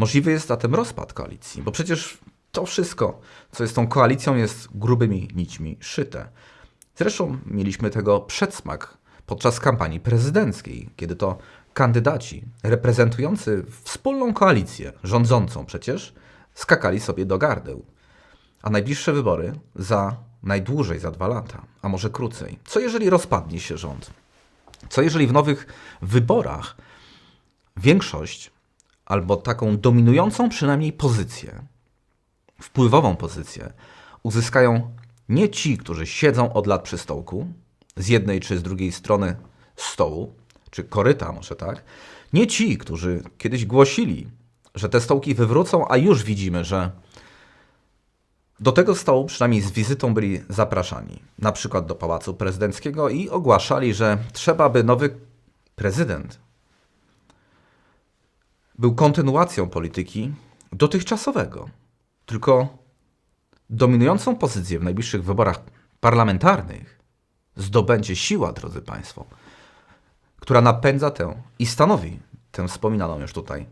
Możliwy jest zatem rozpad koalicji, bo przecież to wszystko, co jest tą koalicją, jest grubymi nićmi szyte. Zresztą mieliśmy tego przedsmak podczas kampanii prezydenckiej, kiedy to kandydaci reprezentujący wspólną koalicję, rządzącą przecież, skakali sobie do gardeł. A najbliższe wybory za najdłużej za dwa lata, a może krócej. Co jeżeli rozpadnie się rząd? Co jeżeli w nowych wyborach większość albo taką dominującą przynajmniej pozycję, wpływową pozycję, uzyskają nie ci, którzy siedzą od lat przy stołku, z jednej czy z drugiej strony stołu, czy koryta może tak, nie ci, którzy kiedyś głosili, że te stołki wywrócą, a już widzimy, że do tego stołu przynajmniej z wizytą byli zapraszani, na przykład do Pałacu Prezydenckiego i ogłaszali, że trzeba by nowy prezydent był kontynuacją polityki dotychczasowego. Tylko dominującą pozycję w najbliższych wyborach parlamentarnych zdobędzie siła, drodzy Państwo, która napędza tę i stanowi tę wspominaną już tutaj